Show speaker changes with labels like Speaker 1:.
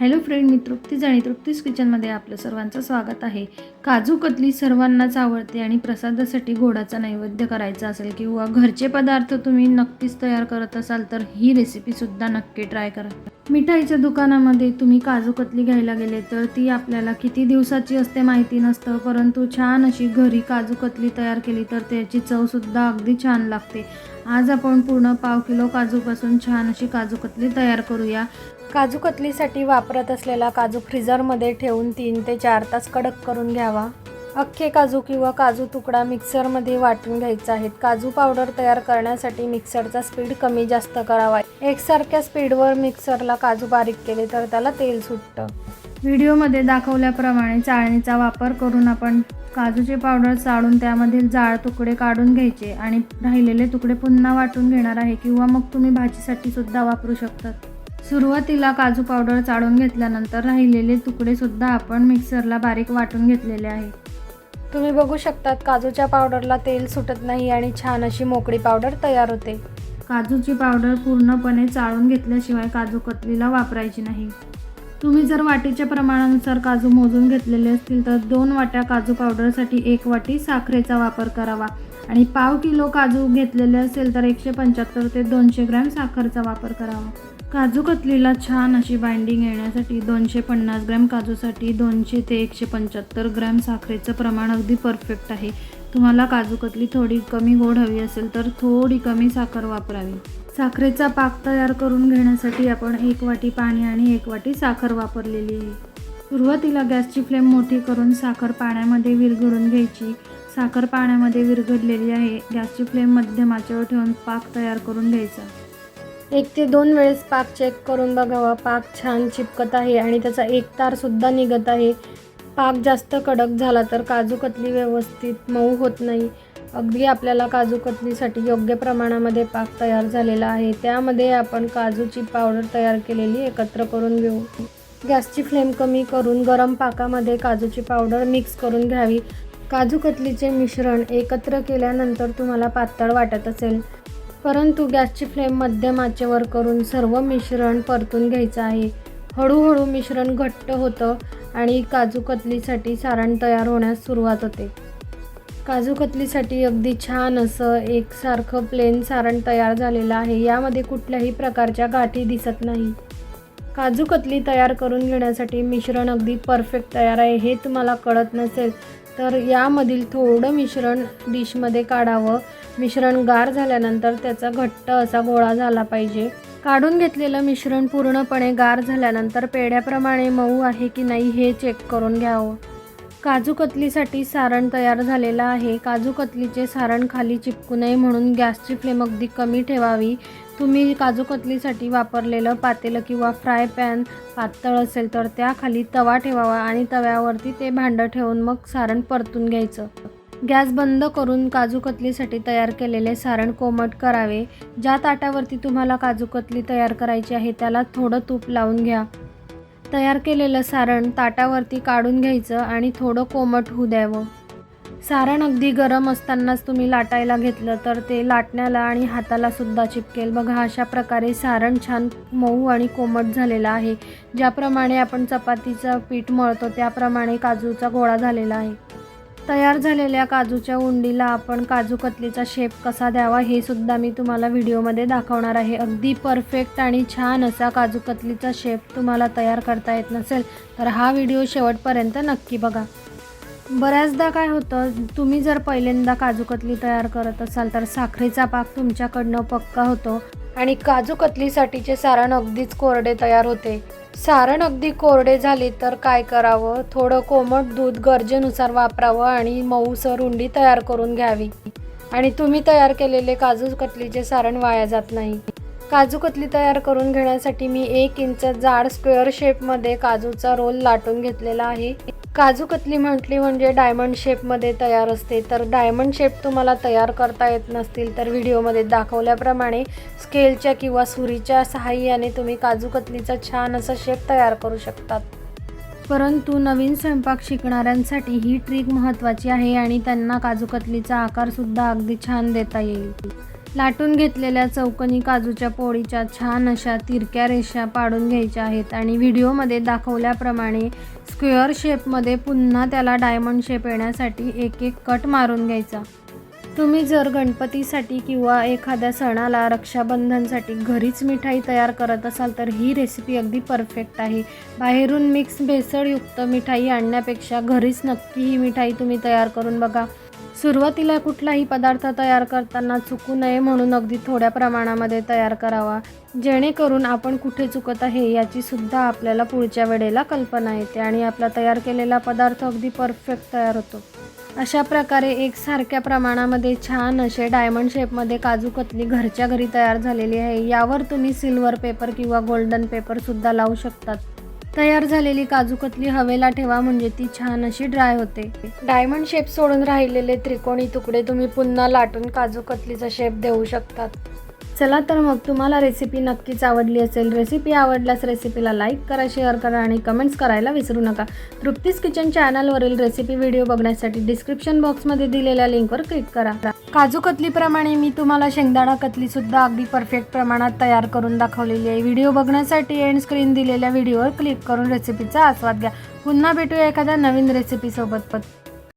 Speaker 1: Hello friend मी तृप्तीज आणि तृप्तीज किचनमध्ये आपलं सर्वांचं स्वागत आहे. काजू कतली सर्वांनाच आवडते आणि प्रसादासाठी गोडाचा नैवेद्य करायचा असेल किंवा घरचे पदार्थ तुम्ही नक्कीच तयार करत असाल तर ही रेसिपीसुद्धा नक्की ट्राय करा. मिठाईच्या दुकानामध्ये तुम्ही काजू कतली घ्यायला गेले तर ती आपल्याला किती दिवसाची असते माहिती नसतं परंतु छान अशी घरी काजू कतली तयार केली तर त्याची चवसुद्धा अगदी छान लागते. आज आपण पूर्ण पाव किलो काजूपासून छान अशी काजू कतली तयार करूया. काजू कतलीसाठी वापरत असलेला काजू फ्रीजरमध्ये ठेवून तीन ते चार तास कडक करून घ्यावा. अख्खे काजू किंवा काजू तुकडा मिक्सरमध्ये वाटून घ्यायचा आहे. काजू पावडर तयार करण्यासाठी मिक्सरचा स्पीड कमी जास्त करावा. एकसारख्या स्पीडवर मिक्सरला काजू बारीक केले तर त्याला तेल सुटतं. व्हिडिओमध्ये दाखवल्याप्रमाणे चाळणीचा वापर करून आपण काजूचे पावडर चाळून त्यामधील जाळ तुकडे काढून घ्यायचे आणि राहिलेले तुकडे पुन्हा वाटून घेणार आहे किंवा मग तुम्ही भाजीसाठी सुद्धा वापरू शकतात. सुरुवातीला काजू पावडर चाळून घेतल्यानंतर राहिलेले तुकडे सुद्धा आपण मिक्सरला बारीक वाटून घेतलेले आहे. तुम्ही बघू शकतात काजूच्या पावडरला तेल सुटत नाही आणि छान अशी मोकळी पावडर तयार होते. काजूची पावडर पूर्णपणे चाळून घेतल्याशिवाय काजू कतलीला वापरायची नाही. तुम्ही जर वाटीच्या प्रमाणानुसार काजू मोजून घेतलेले असतील तर दोन वाट्या काजू पावडरसाठी एक वाटी साखरेचा वापर करावा. आणि पाव किलो काजू घेतलेले असेल तर एकशे पंच्याहत्तर ते दोनशे ग्रॅम साखरचा वापर करावा. काजू कतलीला छान अशी बाइंडिंग येण्यासाठी दोनशे पन्नास ग्रॅम काजूसाठी दोनशे ते एकशे पंच्याहत्तर ग्रॅम साखरेचं प्रमाण अगदी परफेक्ट आहे. तुम्हाला काजू कतली थोडी कमी गोड हवी असेल तर थोडी कमी साखर वापरावी. साखरेचा पाक तयार करून घेण्यासाठी आपण एक वाटी पाणी आणि एक वाटी साखर वापरलेली आहे. सुरुवातीला गॅसची फ्लेम मोठी करून साखर पाण्यामध्ये विरघळून घ्यायची. साखर पाण्यामध्ये विरघडलेली आहे. गॅसची फ्लेम मध्यमाच्यावर ठेवून पाक तयार करून घ्यायचा. एक ते दोन वेळेस पाक चेक करून बघावा. पाक छान चिपकत आहे आणि त्याचा एक तारसुद्धा निघत आहे. पाक जास्त कडक झाला तर काजू कतली व्यवस्थित मऊ होत नाही. अगदी आपल्याला काजू कतलीसाठी योग्य प्रमाणामध्ये पाक तयार झालेला आहे. त्यामध्ये आपण काजूची पावडर तयार केलेली एकत्र करून घेऊ. गॅसची फ्लेम कमी करून गरम पाकामध्ये काजूची पावडर मिक्स करून घ्यावी. काजू कतलीचे मिश्रण एकत्र केल्यानंतर तुम्हाला पातळ वाटत असेल. परंतु गॅसची फ्लेम मध्यम आचेवर करून सर्व मिश्रण परतून घ्यायचं आहे. हळूहळू मिश्रण घट्ट होतं आणि काजू कतलीसाठी सारण तयार होण्यास सुरुवात होते. काजू कतलीसाठी अगदी छान असं एकसारखं प्लेन सारण तयार झालेलं आहे. यामध्ये कुठल्याही प्रकारच्या गाठी दिसत नाही. काजू कतली तयार करून घेण्यासाठी मिश्रण अगदी परफेक्ट तयार आहे हे तुम्हाला कळत नसेल तर यामधील थोडं मिश्रण डिशमध्ये काढावं. मिश्रण गार झाल्यानंतर त्याचा घट्ट असा गोळा झाला पाहिजे. काढून घेतलेलं मिश्रण पूर्णपणे गार झाल्यानंतर पेढ्याप्रमाणे मऊ आहे की नाही हे चेक करून घ्यावं. काजू कतलीसाठी सारण तयार झालेलं आहे. काजू कतलीचे सारण खाली चिपकू नये म्हणून गॅसची फ्लेम अगदी कमी ठेवावी. तुम्ही काजू कतलीसाठी वापरलेलं पातेलं किंवा फ्राय पॅन पातळ असेल तर त्याखाली तवा ठेवावा आणि तव्यावरती ते भांडं ठेवून मग सारण परतून घ्यायचं. गॅस बंद करून काजू कतलीसाठी तयार केलेले सारण कोमट करावे. ज्या ताटावरती तुम्हाला काजू कतली तयार करायची आहे त्याला थोडं तूप लावून घ्या. तयार केलेलं सारण ताटावरती काढून घ्यायचं आणि थोडं कोमट होऊ द्यावं. सारण अगदी गरम असतानाच तुम्ही लाटायला घेतलं तर ते लाटण्याला आणि हाताला सुद्धा चिपकेल. बघा अशा प्रकारे सारण छान मऊ आणि कोमट झालेलं आहे. ज्याप्रमाणे आपण चपातीचं पीठ मळतो त्याप्रमाणे काजूचा गोळा झालेला आहे. तयार झालेल्या काजूच्या उंडीला आपण काजू कतलीचा शेप कसा द्यावा हे सुद्धा मी तुम्हाला व्हिडिओमध्ये दाखवणार आहे. अगदी परफेक्ट आणि छान असा काजू कतलीचा शेप तुम्हाला तयार करता येत नसेल तर हा व्हिडिओ शेवटपर्यंत नक्की बघा. बऱ्याचदा काय होतं तुम्ही जर पहिल्यांदा काजूकतली तयार करत असाल तर साखरेचा पाक तुमच्याकडनं पक्का होतो. आणि काजू कतलीसाठीचे सारण अगदीच कोरडे तयार होते. सारण अगदी कोरडे झाले तर काय करावं? थोडं कोमट दूध गरजेनुसार वापरावं आणि मऊसर उंडी तयार करून घ्यावी. आणि तुम्ही तयार केलेले काजू कतलीचे सारण वाया जात नाही. काजू कतली तयार करून घेण्यासाठी मी एक इंच जाड स्क्वेअर शेपमध्ये काजूचा रोल लाटून घेतलेला आहे. काजू कतली म्हटली म्हणजे डायमंड शेपमध्ये तयार असते. तर डायमंड शेप तुम्हाला तयार करता येत नसतील तर व्हिडिओमध्ये दाखवल्याप्रमाणे स्केलच्या किंवा सुरीच्या सहाय्याने तुम्ही काजू कतलीचा छान असा शेप तयार करू शकतात. परंतु नवीन स्वयंपाक शिकणाऱ्यांसाठी ही ट्रिक महत्त्वाची आहे आणि त्यांना काजू कतलीचा आकारसुद्धा अगदी छान देता येईल. लाटून घेतलेल्या चौकनी काजूच्या पोळीच्या छान अशा तिरक्या रेषा पाडून घ्यायच्या आहेत आणि व्हिडिओमध्ये दाखवल्याप्रमाणे स्क्वेअर शेपमध्ये पुन्हा त्याला डायमंड शेप येण्यासाठी एक एक कट मारून घ्यायचा. तुम्ही जर गणपतीसाठी किंवा एखाद्या सणाला रक्षाबंधनसाठी घरीच मिठाई तयार करत असाल तर ही रेसिपी अगदी परफेक्ट आहे. बाहेरून मिक्स भेसळयुक्त मिठाई आणण्यापेक्षा घरीच नक्की ही मिठाई तुम्ही तयार करून बघा. सुरुवातीला कुठलाही पदार्थ तयार करताना चुकू नये म्हणून अगदी थोड्या प्रमाणामध्ये तयार करावा. जेणेकरून आपण कुठे चुकत आहे याची सुद्धा आपल्याला पुढच्या वेळेला कल्पना येते आणि आपला तयार केलेला पदार्थ अगदी परफेक्ट तयार होतो. अशा प्रकारे एकसारख्या प्रमाणामध्ये छान असे डायमंड शेपमध्ये काजू कतली घरच्या घरी तयार झालेली आहे. यावर तुम्ही सिल्वर पेपर किंवा गोल्डन पेपरसुद्धा लावू शकतात. तयार झालेली काजू कतली हवेला ठेवा म्हणजे ती छान अशी ड्राय होते. डायमंड शेप सोडून राहिलेले त्रिकोणी तुकडे तुम्ही पुन्हा लाटून काजू कतलीचा शेप देऊ शकतात. चला तर मग तुम्हाला रेसिपी नक्कीच आवडली असेल. रेसिपी आवडल्यास रेसिपीला लाईक करा शेअर करा आणि कमेंट्स करायला विसरू नका. तृप्तीस किचन चॅनलवरील रेसिपी व्हिडिओ बघण्यासाठी डिस्क्रिप्शन बॉक्समध्ये दिलेल्या लिंकवर क्लिक करा. काजू कतलीप्रमाणे मी तुम्हाला शेंगदाणा कतलीसुद्धा अगदी परफेक्ट प्रमाणात तयार करून दाखवलेली आहे. व्हिडिओ बघण्यासाठी एंड स्क्रीन दिलेल्या व्हिडिओवर क्लिक करून रेसिपीचा आस्वाद घ्या. पुन्हा भेटूया एखाद्या नवीन रेसिपीसोबत